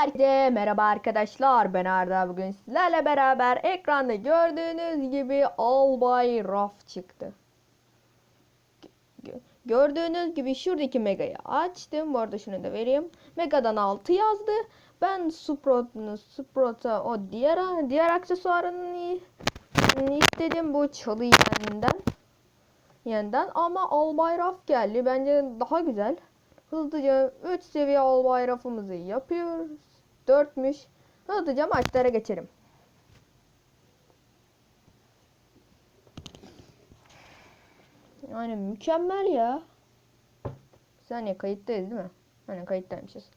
Herkese merhaba arkadaşlar ben Arda bugün sizlerle beraber ekranda gördüğünüz gibi Albay Raf çıktı. Gö- Gördüğünüz gibi şuradaki Mega'yı açtım. Bu arada şunu da vereyim. Mega'dan 6 yazdı. Ben Sprout'un Sprout'a o diğer diğer aksesuarını istedim bu çalı yeniden. Yeniden ama Albay Raf geldi. Bence daha güzel. Hızlıca 3 seviye albay rafımızı yapıyoruz. 4'müş. Hızlıca maçlara geçelim. Yani mükemmel ya. Bir saniye kayıttayız değil mi? Hani kayıttaymışız.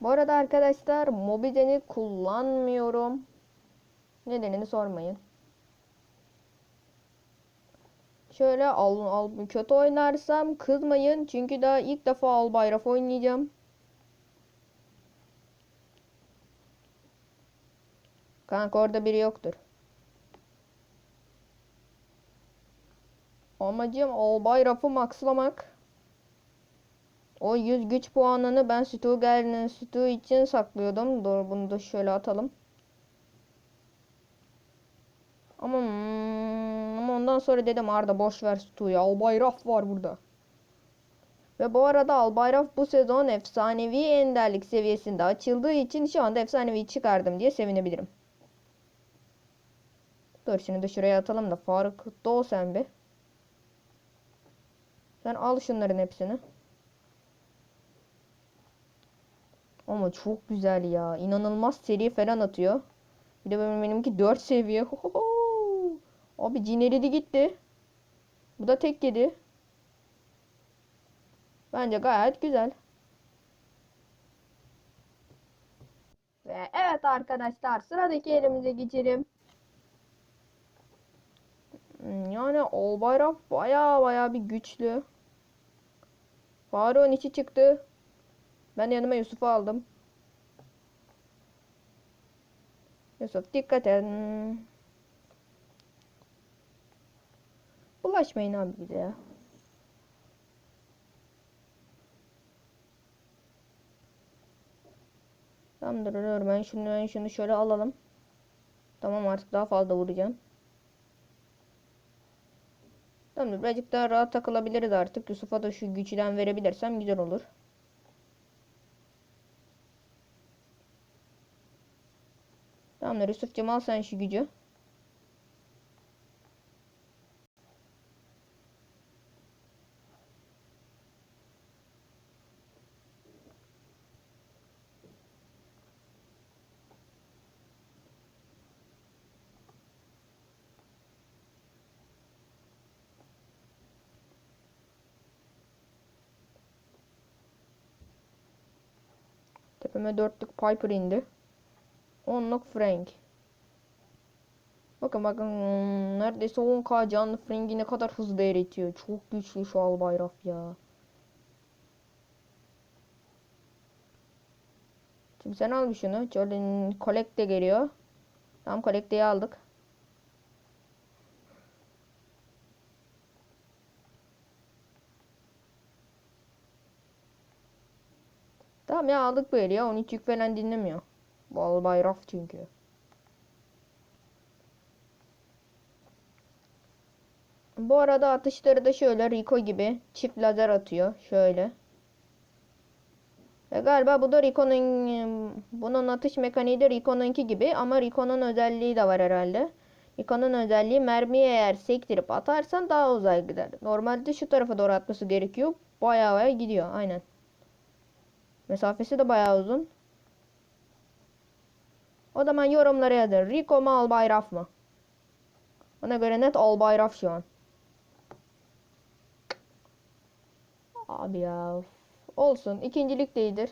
Bu arada arkadaşlar Mobizen'i kullanmıyorum. Nedenini sormayın. Şöyle al, al kötü oynarsam kızmayın çünkü daha ilk defa al bayraf oynayacağım. Kanka orada biri yoktur. Amacım al bayrafı maxlamak. O 100 güç puanını ben Stu geldiğinde Stu için saklıyordum. Dur bunu da şöyle atalım. Ama, hmm, ondan sonra dedim Arda boş ver Stu'yu. Albayraf var burada. Ve bu arada Albayraf bu sezon efsanevi enderlik seviyesinde açıldığı için şu anda efsanevi çıkardım diye sevinebilirim. Dur şimdi de şuraya atalım da Faruk doğ sen bir. Sen al şunların hepsini. Ama çok güzel ya. İnanılmaz seri falan atıyor. Bir de benim, benimki 4 seviye. Abi cineridi gitti. Bu da tek yedi. Bence gayet güzel. Ve evet arkadaşlar sıradaki elimize geçelim. Hmm, Yani Albayrak baya baya bir güçlü. Faruk'un içi çıktı. Ben yanıma Yusuf'u aldım. Yusuf dikkat et. Bulaşmayın abi bize ya. Tamam dur dur ben şunu ben şunu şöyle alalım. Tamam artık daha fazla vuracağım. Tamam birazcık daha rahat takılabiliriz artık. Yusuf'a da şu güçten verebilirsem güzel olur. Tamamdır Yusuf'cum al sen şu gücü. Tepeme dörtlük Piper indi. Onluk Frank. Bakın bakın neredeyse 10k canlı Frank'i ne kadar hızlı eritiyor. Çok güçlü şu Albayraf ya. Şimdi sen al şunu. Jordan Collect de geliyor. Tamam Collect'eyi aldık. Tamam ya aldık böyle ya. Onu hiç yük falan dinlemiyor. Bu Albayraf çünkü. Bu arada atışları da şöyle Rico gibi çift lazer atıyor. Şöyle. Ve galiba bu da Rico'nun bunun atış mekaniği de Rico'nunki gibi ama Rico'nun özelliği de var herhalde. Rico'nun özelliği mermiyi eğer sektirip atarsan daha uzak gider. Normalde şu tarafa doğru atması gerekiyor. Bayağı bayağı gidiyor. Aynen. Mesafesi de bayağı uzun. O zaman yorumlara yazın. Rico mu Albayraf mı? Ona göre net Albayraf şu an. Abi ya. Olsun. İkincilik de.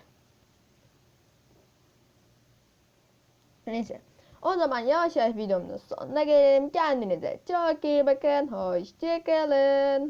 Neyse. O zaman yavaş yavaş videomuzun sonuna gelelim. Kendinize çok iyi bakın. Hoşçakalın.